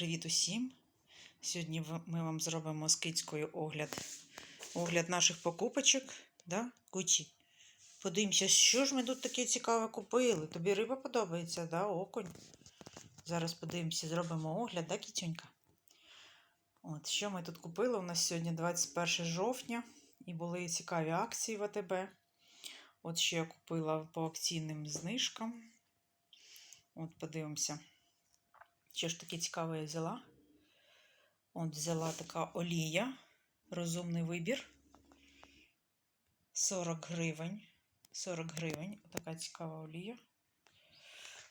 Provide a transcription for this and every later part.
Привіт усім! Сьогодні ми вам зробимо з кицькою огляд. Огляд наших покупочок. Да? Кучі. Подивимося, що ж ми тут таке цікаве купили. Тобі риба подобається, да? окунь. Зараз подивимося, зробимо огляд, да, кітюнька? От, що ми тут купили? У нас сьогодні 21 жовтня і були цікаві акції в АТБ. От що я купила по акційним знижкам. От, подивимося. Що ж таке цікаве я взяла? От взяла така олія, розумний вибір. 40 гривень. 40 гривень. Така цікава олія.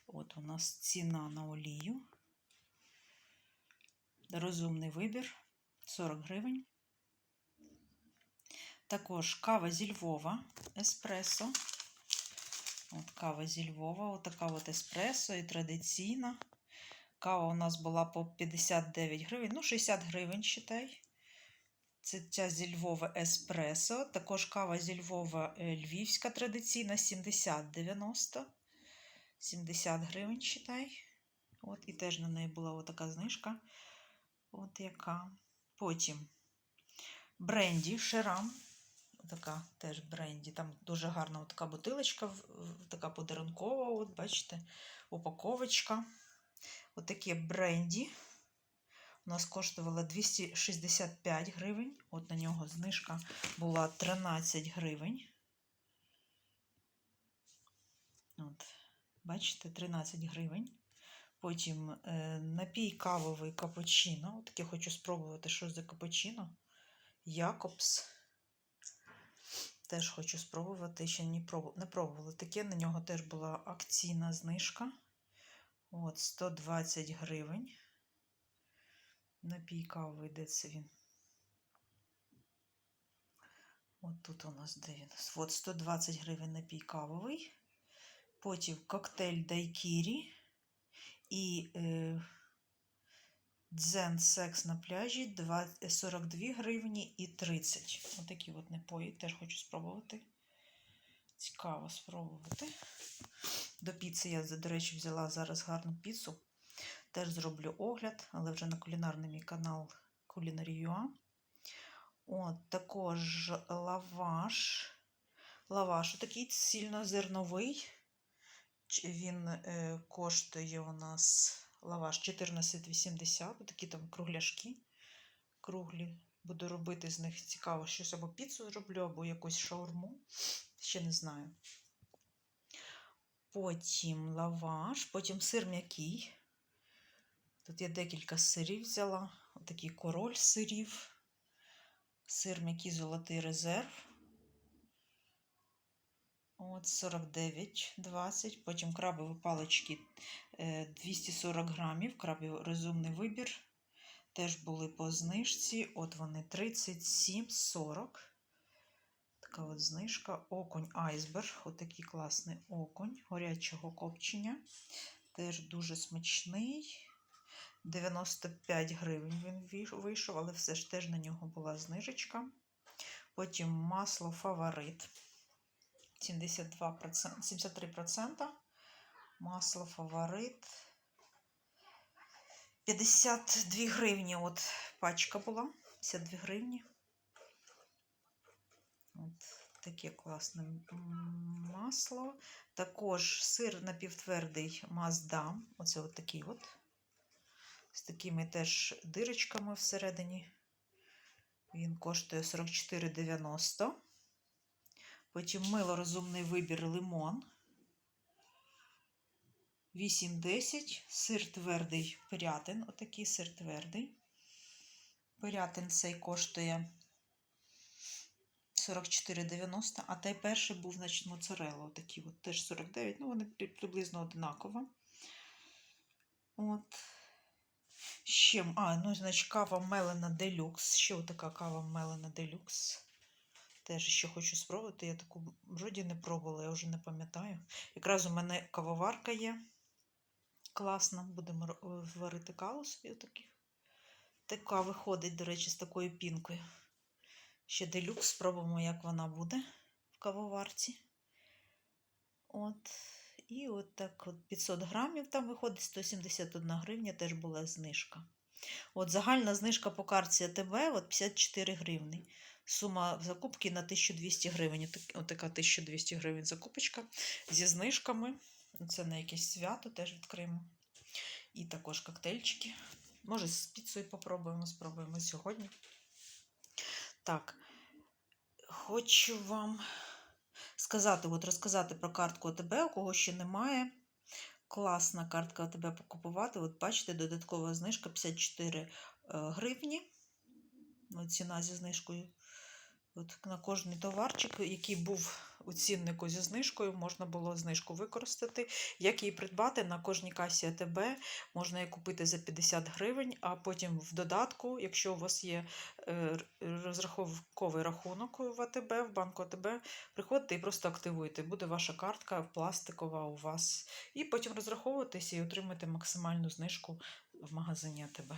От у нас ціна на олію. Розумний вибір. 40 гривень. Також кава зі Львова, еспресо. От кава зі Львова, отака от еспресо і традиційна. Кава у нас була по 59 гривень, ну 60 гривень, считай. Це ця зі Львова еспресо. Також кава зі Львова е, львівська традиційна 70-90. 70 гривень, считай. От, і теж на неї була отака знижка. От яка. Потім бренді Шерам. Така теж бренді. Там дуже гарна така бутилочка, така подарункова, от бачите, упаковочка. Отаке бренді. У нас коштувало 265 гривень. От на нього знижка була 13 гривень. От, бачите, 13 гривень. Потім е, напій кавовий капучино. От таке хочу спробувати, що за капучино. Якобс. Теж хочу спробувати, ще не пробувала. Не пробувала. Таке на нього теж була акційна знижка. От, 120 гривень. Напій кавовий, де це він? От тут у нас де він? От 120 гривень напій кавовий. Потім коктейль дайкірі і е, дзен секс на пляжі 2, 42 гривні і 30. Отакі от напої теж хочу спробувати. Цікаво спробувати. До піци я, до речі, взяла зараз гарну піцу. Теж зроблю огляд, але вже на кулінарний мій канал Culinary.ua. От, також лаваш. Лаваш такий цільнозерновий. Ч- Він е, коштує у нас лаваш 14,80. Такі там кругляшки. Круглі. Буду робити з них цікаво, щось або піцу зроблю, або якусь шаурму. Ще не знаю. Потім лаваш, потім сир м'який. Тут я декілька сирів взяла. Отакий король сирів. Сир м'який золотий резерв. От 49,20. Потім крабові палички е, 240 грамів. Крабів розумний вибір. Теж були по знижці. От вони 37,40. Така от знижка. Окунь айсберг. Отакий класний окунь горячого копчення. Теж дуже смачний. 95 гривень він вийшов, але все ж теж на нього була знижечка. Потім масло фаворит 72%, 73%. Масло фаворит. 52 гривні от пачка була. 52 гривні. От таке класне масло. Також сир напівтвердий Маздам. Оце от такий от. З такими теж дирочками всередині. Він коштує 44,90. Потім мило розумний вибір лимон. 8,10. Сир твердий пирятин. Отакий сир твердий. Пирятин цей коштує 44,90. А той перший був, значить, моцарелла. Отакий от теж 49. Ну, вони приблизно однаково. От. Ще, а, ну, значить, кава Мелена Делюкс. Ще така кава Мелена Делюкс. Теж ще хочу спробувати. Я таку вроді не пробувала, я вже не пам'ятаю. Якраз у мене кавоварка є. Класна. Будемо варити каву собі таких. Така виходить, до речі, з такою пінкою. Ще делюкс, спробуємо, як вона буде в кавоварці. От. І от так от 500 грамів там виходить 171 гривня, теж була знижка. От загальна знижка по карті АТБ от 54 гривні. Сума закупки на 1200 гривень. Отак- Отака 1200 гривень закупочка зі знижками. Це на якесь свято теж відкриємо. І також коктейльчики. Може, з піцею попробуємо, спробуємо сьогодні. Так, хочу вам сказати, от розказати про картку АТБ, у кого ще немає. Класна картка АТБ покупувати. От бачите, додаткова знижка 54 е, гривні. Ну, ціна зі знижкою. От на кожний товарчик, який був у ціннику зі знижкою, можна було знижку використати. Як її придбати на кожній касі АТБ, можна її купити за 50 гривень, а потім в додатку, якщо у вас є е, розрахунковий рахунок в АТБ, в банку АТБ, приходите і просто активуєте. Буде ваша картка пластикова у вас. І потім розраховуєтеся і отримуєте максимальну знижку в магазині АТБ.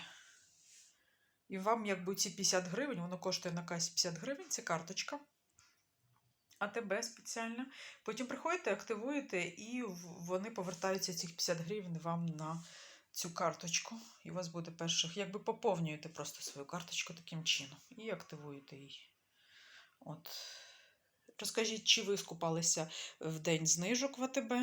І вам, якби ці 50 гривень, воно коштує на касі 50 гривень, це карточка. АТБ спеціальна. Потім приходите, активуєте, і вони повертаються цих 50 гривень вам на цю карточку. І у вас буде перших, якби поповнюєте просто свою карточку таким чином і активуєте її. От. Розкажіть, чи ви скупалися в день знижок в АТБ?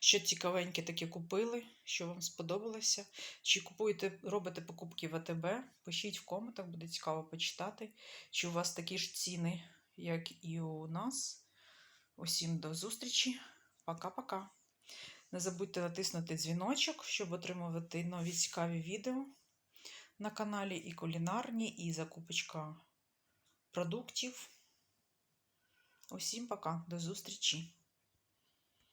Що цікавеньке таке купили, що вам сподобалося? Чи купуєте, робите покупки в АТБ? Пишіть в коментах, буде цікаво почитати. Чи у вас такі ж ціни, як і у нас? Усім до зустрічі. Пока-пока. Не забудьте натиснути дзвіночок, щоб отримувати нові цікаві відео на каналі і кулінарні, і закупочка продуктів. Усім пока, до зустрічі!